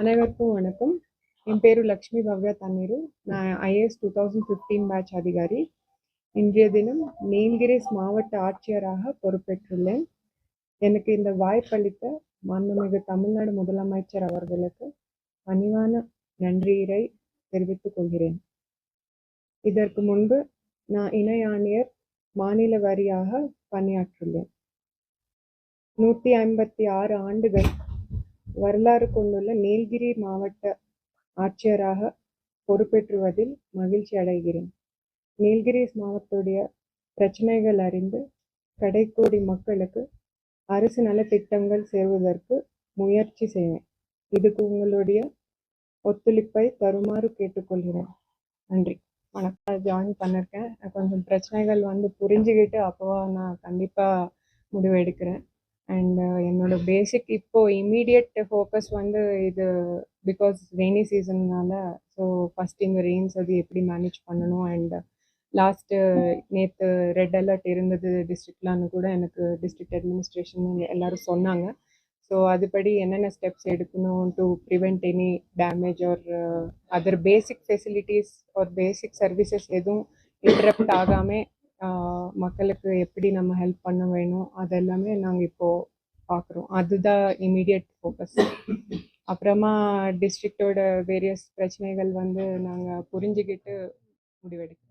அனைவருக்கும் வணக்கம். என் பேரு லக்ஷ்மி பவ்யா தண்ணீரு. நான் IAS two thousand fifteen batch அதிகாரி. இன்றைய தினம் நீல்கிரிஸ் மாவட்ட ஆட்சியராக பொறுப்பேற்றுள்ளேன். எனக்கு இந்த வாய்ப்பளித்த மாண்புமிகு தமிழ்நாடு முதலமைச்சர் அவர்களுக்கு பணிவான நன்றியை தெரிவித்துக் கொள்கிறேன். இதற்கு முன்பு நான் இணை ஆணையர் மாநில வரியாக பணியாற்றுள்ளேன். நூற்றி ஐம்பத்தி ஆறு ஆண்டுகள் வரலாறு கொண்டுள்ள நீலகிரி மாவட்ட ஆட்சியராக பொறுப்பேற்றுவதில் மகிழ்ச்சி அடைகிறேன். நீலகிரி மாவட்டத்துடைய பிரச்சனைகள் அறிந்து கடைக்கோடி மக்களுக்கு அரசு நலத்திட்டங்கள் சேருவதற்கு முயற்சி செய்வேன். இதுக்கு உங்களுடைய ஒத்துழைப்பை தருமாறு கேட்டுக்கொள்கிறேன். நன்றி. வணக்கம். ஜாயின் பண்ணிருக்கேன். கொஞ்சம் பிரச்சனைகள் வந்து புரிஞ்சுக்கிட்டு அப்போவா நான் கண்டிப்பாக முடிவு எடுக்கிறேன். அண்ட் uh, என்னோட பேசிக் இப்போ இம்மீடியட் ஃபோக்கஸ் வந்து இது பிகாஸ் ரெய்னி சீசன்னால ஸோ ஃபர்ஸ்ட் இந்த ரெயின்ஸ் அது எப்படி மேனேஜ் பண்ணணும்? அண்ட் லாஸ்ட்டு நேற்று ரெட் அலர்ட் இருந்தது டிஸ்ட்ரிக்ட்லான்னு கூட எனக்கு டிஸ்ட்ரிக்ட் அட்மினிஸ்ட்ரேஷன் எல்லாரும் சொன்னாங்க. ஸோ அதுபடி என்னென்ன ஸ்டெப்ஸ் எடுக்கணும் to prevent any damage or other basic facilities or basic services எதுவும் இன்டரப்ட் ஆகாமல் uh, மக்களுக்கு எப்படி நம்ம ஹெல்ப் பண்ண வேணும் அதெல்லாமே நாங்கள் இப்போது பார்க்குறோம் அதுதான் இமீடியட் ஃபோக்கஸ் அப்புறமா டிஸ்ட்ரிக்டோட வேரியஸ் பிரச்சனைகள் வந்து நாங்கள் புரிஞ்சுக்கிட்டு முடிவெடுக்கிறோம்.